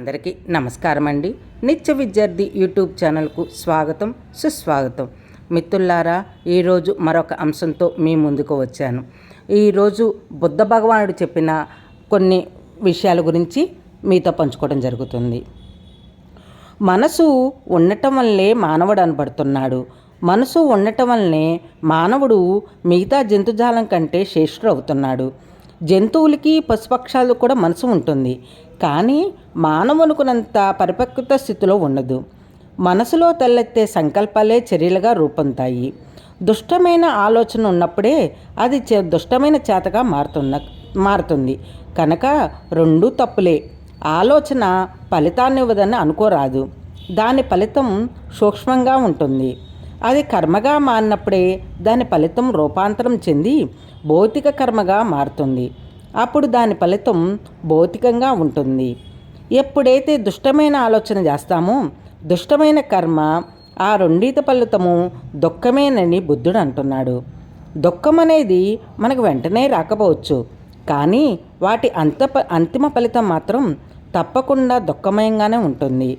అందరికీ నమస్కారం అండి నిత్య విద్యార్థి యూట్యూబ్ ఛానల్కు స్వాగతం సుస్వాగతం. మిత్రులారా ఈరోజు మరొక అంశంతో మీ ముందుకు వచ్చాను. ఈరోజు బుద్ధ భగవానుడు చెప్పిన కొన్ని విషయాల గురించి మీతో పంచుకోవడం జరుగుతుంది. మనసు ఉండటం వల్లే మానవుడు అనబడుతున్నాడు. మనసు ఉండటం వల్లనే మానవుడు మిగతా జంతుజాలం కంటే శ్రేష్ఠుడు అవుతున్నాడు. జంతువులకి పశుపక్షాలు కూడా మనసు ఉంటుంది. కానీ మానవునుకునంత పరిపక్వత స్థితిలో ఉండదు. మనసులో తలెత్తే సంకల్పాలే చర్యలుగా రూపొందుతాయి. దుష్టమైన ఆలోచన ఉన్నప్పుడే అది దుష్టమైన చేతగా మారుతున్న మారుతుంది. కనుక రెండు తప్పులే. ఆలోచన ఫలితాన్ని ఇవ్వదని అనుకోరాదు. దాని ఫలితం సూక్ష్మంగా ఉంటుంది. అది కర్మగా మారినప్పుడే దాని ఫలితం రూపాంతరం చెంది భౌతిక కర్మగా మారుతుంది. అప్పుడు దాని ఫలితం భౌతికంగా ఉంటుంది. ఎప్పుడైతే దుష్టమైన ఆలోచన చేస్తామో దుష్టమైన కర్మ ఆ రెండిత ఫలితము దుఃఖమేనని బుద్ధుడు అంటున్నాడు. దుఃఖం అనేది మనకు వెంటనే రాకపోవచ్చు. కానీ వాటి అంత అంతిమ ఫలితం మాత్రం తప్పకుండా దుఃఖమయంగానే ఉంటుంది.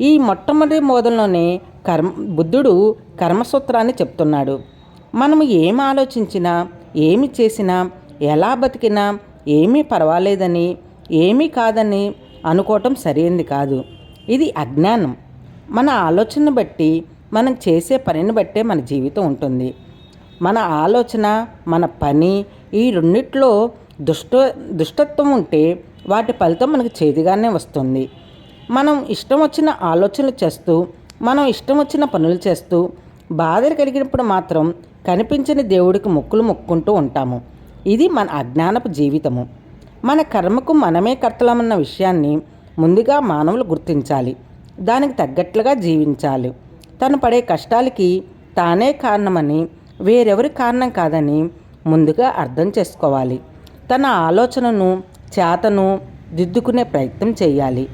ఈ మొట్టమొదటి మోదల్లోనే కర్మ బుద్ధుడు కర్మసూత్రాన్ని చెప్తున్నాడు. మనము ఏం ఆలోచించినా ఏమి చేసినా ఎలా బతికినా ఏమీ పర్వాలేదని ఏమీ కాదని అనుకోవటం సరైనది కాదు. ఇది అజ్ఞానం. మన ఆలోచనను బట్టి మనం చేసే పనిని బట్టే మన జీవితం ఉంటుంది. మన ఆలోచన మన పని ఈ రెండిట్లో దుష్ట దుష్టత్వం ఉంటే వాటి ఫలితం మనకు చేదుగానే వస్తుంది. మనం ఇష్టం వచ్చిన ఆలోచనలు చేస్తూ మనం ఇష్టం వచ్చిన పనులు చేస్తూ బాధలు కలిగినప్పుడు మాత్రం కనిపించని దేవుడికి మొక్కులు మొక్కుంటూ ఉంటాము. ఇది మన అజ్ఞానపు జీవితము. మన కర్మకు మనమే కర్తలమన్న విషయాన్ని ముందుగా మానవులు గుర్తించాలి. దానికి తగ్గట్లుగా జీవించాలి. తను పడే కష్టాలకి తానే కారణమని వేరెవరి కారణం కాదని ముందుగా అర్థం చేసుకోవాలి. తన ఆలోచనను చేతను దిద్దుకునే ప్రయత్నం చేయాలి.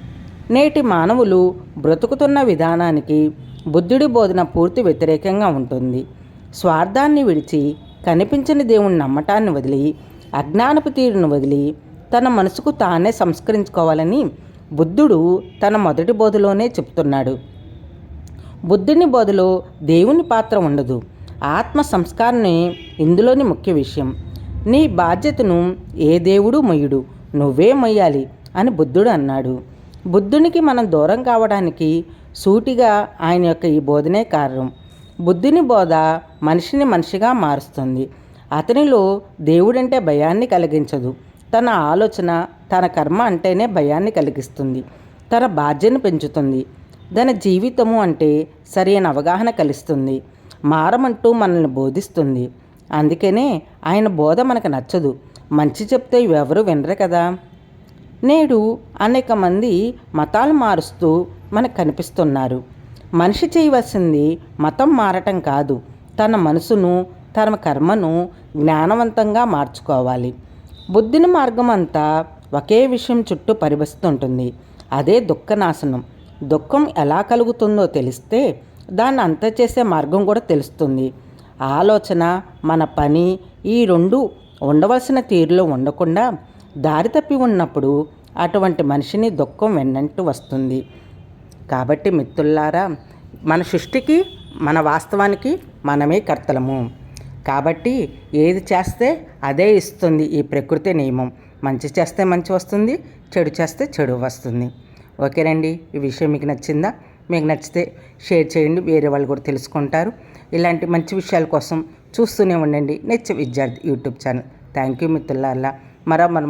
నేటి మానవులు బ్రతుకుతున్న విధానానికి బుద్ధుడి బోధన పూర్తి వ్యతిరేకంగా ఉంటుంది. స్వార్థాన్ని విడిచి కనిపించని దేవుని నమ్మటాన్ని వదిలి అజ్ఞానపు తీరును వదిలి తన మనసుకు తానే సంస్కరించుకోవాలని బుద్ధుడు తన మొదటి బోధలోనే చెప్తున్నాడు. బుద్ధుని బోధలో దేవుని పాత్ర ఉండదు. ఆత్మ సంస్కారమే ఇందులోని ముఖ్య విషయం. నీ బాధ్యతను ఏ దేవుడు మొయ్యుడు నువ్వే మొయ్యాలి అని బుద్ధుడు అన్నాడు. బుద్ధునికి మనం దూరం కావడానికి సూటిగా ఆయన యొక్క ఈ బోధనే కారణం. బుద్ధుని బోధ మనిషిని మనిషిగా మారుస్తుంది. అతనిలో దేవుడంటే భయాన్ని కలిగించదు. తన ఆలోచన తన కర్మ అంటేనే భయాన్ని కలిగిస్తుంది. తన బాధ్యను పెంచుతుంది. తన జీవితము అంటే సరైన అవగాహన కలిస్తుంది. మారమంటూ మనల్ని బోధిస్తుంది. అందుకనే ఆయన బోధ మనకు నచ్చదు. మంచి చెప్తే ఎవరు వినరు కదా. నేడు అనేక మంది మతాలు మారుస్తూ మనకు కనిపిస్తున్నారు. మనిషి చేయవలసింది మతం మారటం కాదు. తన మనసును తన కర్మను జ్ఞానవంతంగా మార్చుకోవాలి. బుద్ధిని మార్గం అంతా ఒకే విషయం చుట్టూ పరిభస్తుంటుంది అదే దుఃఖనాశనం. దుఃఖం ఎలా కలుగుతుందో తెలిస్తే దాన్ని అంత చేసే మార్గం కూడా తెలుస్తుంది. ఆలోచన మన పని ఈ రెండు ఉండవలసిన తీరులో ఉండకుండా దారి తప్పి ఉన్నప్పుడు అటువంటి మనిషిని దుఃఖం వెన్నంటూ వస్తుంది. కాబట్టి మిత్రులారా మన సృష్టికి మన వాస్తవానికి మనమే కర్తలము. కాబట్టి ఏది చేస్తే అదే ఇస్తుంది ఈ ప్రకృతి నియమం. మంచి చేస్తే మంచి వస్తుంది చెడు చేస్తే చెడు వస్తుంది. ఓకేనండి ఈ విషయం మీకు నచ్చిందా? మీకు నచ్చితే షేర్ చేయండి వేరే వాళ్ళు కూడా తెలుసుకుంటారు. ఇలాంటి మంచి విషయాల కోసం చూస్తూనే ఉండండి. నెచ్చ విద్యార్థి యూట్యూబ్ ఛానల్. థ్యాంక్ యూ మిత్రులారా. మరో మన